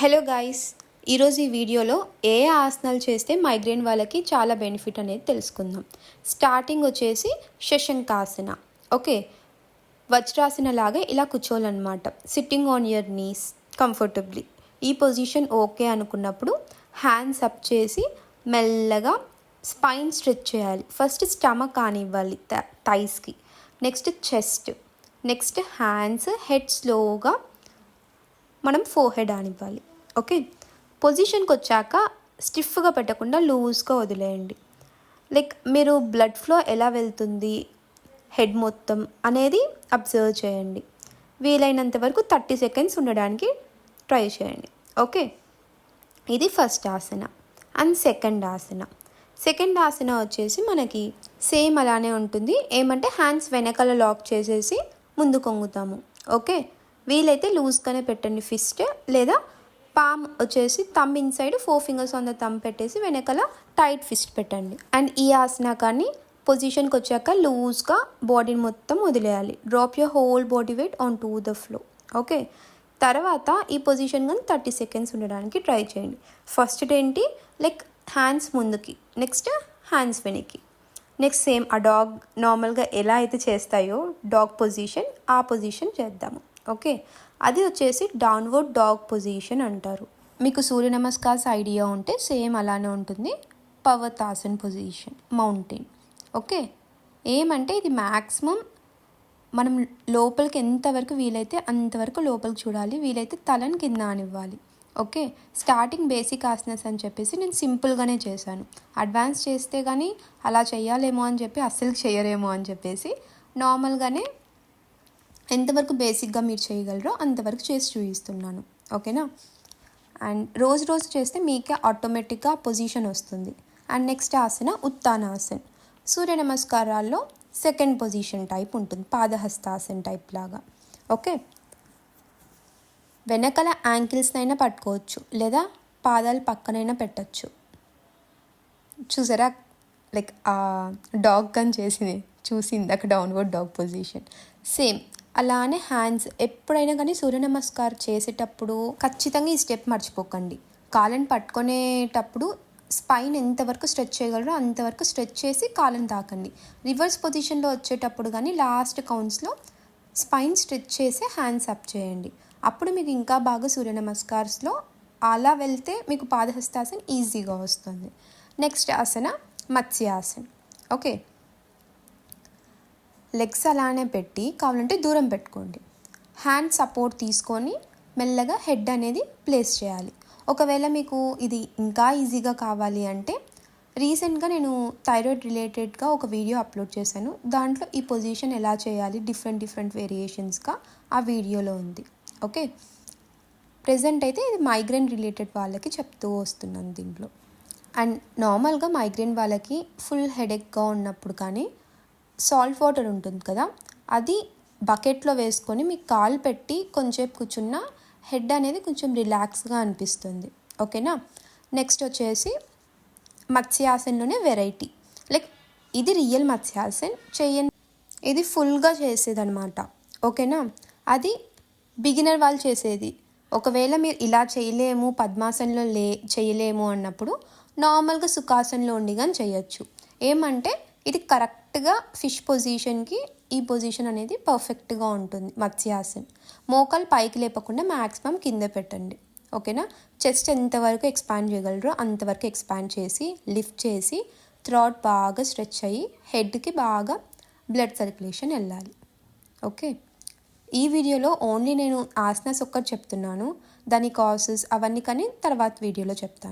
Hello guys ఈరోజు ఈ వీడియోలో ఏ ఆసనాలు చేస్తే మైగ్రేన్ వాళ్ళకి చాలా బెనిఫిట్ అనేది తెలుసుకుందాం. స్టార్టింగ్ వచ్చేసి శశంకాసన ఓకే? వజ్రాసన లాగా ఇలా కూర్చోవాలన్నమాట. Sitting on your knees comfortably ఈ పొజిషన్ ఓకే అనుకున్నప్పుడు హ్యాండ్స్ అప్ చేసి మెల్లగా స్పైన్ స్ట్రెచ్ చేయాలి. ఫస్ట్ స్టమక్ కానివ్వాలి థైస్కి next chest next hands head స్లోగా మనం ఫోర్ హెడ్ అనివ్వాలి. ఓకే. పొజిషన్కి వచ్చాక స్టిఫ్గా పెట్టకుండా లూజ్గా వదిలేయండి. లైక్ మీరు బ్లడ్ ఫ్లో ఎలా వెళ్తుంది హెడ్ మొత్తం అనేది అబ్జర్వ్ చేయండి. వీలైనంత వరకు థర్టీ సెకండ్స్ ఉండడానికి ట్రై చేయండి. ఓకే. ఇది first asana and second asana. Second asana వచ్చేసి మనకి సేమ్ అలానే ఉంటుంది. ఏమంటే హ్యాండ్స్ వెనకాల లాక్ చేసేసి ముందు కొంగుతాము. ఓకే. వీలైతే లూజ్గానే పెట్టండి ఫిస్ట్ లేదా పామ్ వచ్చేసి thumb inside four fingers on the thumb పెట్టేసి వెనకాల టైట్ ఫిస్ట్ పెట్టండి. అండ్ ఈ ఆసన కానీ పొజిషన్కి వచ్చాక లూజ్గా బాడీని మొత్తం వదిలేయాలి. Drop your whole body weight on to the floor okay తర్వాత ఈ పొజిషన్ కానీ థర్టీ సెకండ్స్ ఉండడానికి ట్రై చేయండి. ఫస్ట్ ఏంటి? లైక్ హ్యాండ్స్ ముందుకి. నెక్స్ట్ హ్యాండ్స్ వెనక్కి. నెక్స్ట్ సేమ్ ఆ డాగ్ నార్మల్గా ఎలా అయితే చేస్తాయో డాగ్ పొజిషన్ ఆ పొజిషన్ చేద్దాము. ఓకే. అది వచ్చేసి డౌన్వర్డ్ డాగ్ పొజిషన్ అంటారు. మీకు సూర్య నమస్కార్స్ ఐడియా ఉంటే సేమ్ అలానే ఉంటుంది. Parvatasana position mountain okay. ఏమంటే ఇది మ్యాక్సిమం మనం లోపలికి ఎంతవరకు వీలైతే అంతవరకు లోపలికి చూడాలి. వీలైతే తలని కింద అనివ్వాలి ఓకే. స్టార్టింగ్ బేసిక్ ఆసనస్ అని చెప్పేసి నేను సింపుల్గానే చేశాను. అడ్వాన్స్ చేస్తే కానీ అలా చేయాలేమో అని చెప్పి అస్సలు చేయరేమో అని చెప్పేసి నార్మల్గానే ఎంతవరకు బేసిక్గా మీరు చేయగలరో అంతవరకు చేసి చూపిస్తున్నాను ఓకేనా? అండ్ రోజు రోజు చేస్తే మీకే ఆటోమేటిక్గా పొజిషన్ వస్తుంది. And next asana uttanasana. సూర్య నమస్కారాల్లో సెకండ్ పొజిషన్ టైప్ ఉంటుంది. పాదహస్తాసన్ టైప్ లాగా. ఓకే? వెనకల యాంకిల్స్నైనా పట్టుకోవచ్చు. లేదా పాదాలు పక్కనైనా పెట్టచ్చు. చూసారా? లైక్ ఆ డాగ్ కన్ చేసింది. చూసింది. అక్కడ డౌన్వర్డ్ డాగ్ పొజిషన్ సేమ్ అలానే హ్యాండ్స్ ఎప్పుడైనా కానీ సూర్య నమస్కారం చేసేటప్పుడు ఖచ్చితంగా ఈ స్టెప్ మర్చిపోకండి. కాళ్ళని పట్టుకునేటప్పుడు స్పైన్ ఎంతవరకు స్ట్రెచ్ చేయగలరో అంతవరకు స్ట్రెచ్ చేసి కాళ్ళని తాకండి. రివర్స్ పొజిషన్లో వచ్చేటప్పుడు కానీ లాస్ట్ కౌంట్స్లో స్పైన్ స్ట్రెచ్ చేసి హ్యాండ్స్ అప్ చేయండి. అప్పుడు మీకు ఇంకా బాగా సూర్య నమస్కార్స్లో అలా వెళ్తే మీకు పాదహస్తాసన ఈజీగా వస్తుంది. Next asana matsyasana. Okay legs అలానే పెట్టి కావాలంటే దూరం పెట్టుకోండి. హ్యాండ్ సపోర్ట్ తీసుకొని మెల్లగా హెడ్ అనేది ప్లేస్ చేయాలి. ఒకవేళ మీకు ఇది ఇంకా ఈజీగా కావాలి అంటే రీసెంట్గా నేను థైరాయిడ్ రిలేటెడ్గా ఒక వీడియో అప్లోడ్ చేశాను. దాంట్లో ఈ పొజిషన్ ఎలా చేయాలి డిఫరెంట్ డిఫరెంట్ వేరియేషన్స్గా ఆ వీడియోలో ఉంది. ఓకే ప్రజెంట్ అయితే ఇది మైగ్రేన్ రిలేటెడ్ వాళ్ళకి చెప్తూ వస్తున్నాను దీంట్లో. అండ్ నార్మల్గా మైగ్రేన్ వాళ్ళకి ఫుల్ హెడేక్గా ఉన్నప్పుడు కానీ సాల్ట్ వాటర్ ఉంటుంది కదా అది బకెట్లో వేసుకొని మీకు కాలు పెట్టి కొంచెంసేపు కూర్చున్న హెడ్ అనేది కొంచెం రిలాక్స్గా అనిపిస్తుంది. ఓకేనా? నెక్స్ట్ వచ్చేసి మత్స్యాసన్లోనే వెరైటీ. లైక్ ఇది రియల్ మత్స్యాసన్ చెయ్యని ఇది ఫుల్గా చేసేదనమాట ఓకేనా? అది బిగినర్ వాళ్ళు చేసేది. ఒకవేళ మీరు ఇలా చేయలేము పద్మాసనంలో లే చేయలేము అన్నప్పుడు నార్మల్గా సుఖాసనంలో ఉండి కానీ చేయొచ్చు. ఏమంటే ఇది కరెక్ట్ కరెక్ట్గా ఫిష్ పొజిషన్కి ఈ పొజిషన్ అనేది పర్ఫెక్ట్గా ఉంటుంది మత్స్యాసన్ మోకాలు పైకి లేపకుండా మ్యాక్సిమం కింద పెట్టండి. ఓకేనా? చెస్ట్ ఎంతవరకు ఎక్స్పాండ్ చేయగలరో అంతవరకు ఎక్స్పాండ్ చేసి లిఫ్ట్ చేసి థ్రాట్ బాగా స్ట్రెచ్ అయ్యి హెడ్కి బాగా బ్లడ్ సర్క్యులేషన్ వెళ్ళాలి. ఓకే? ఈ వీడియోలో ఓన్లీ నేను ఆసనాస్ ఒక్కటి చెప్తున్నాను. దాని కాసెస్ అవన్నీ కానీ తర్వాత వీడియోలో చెప్తాను.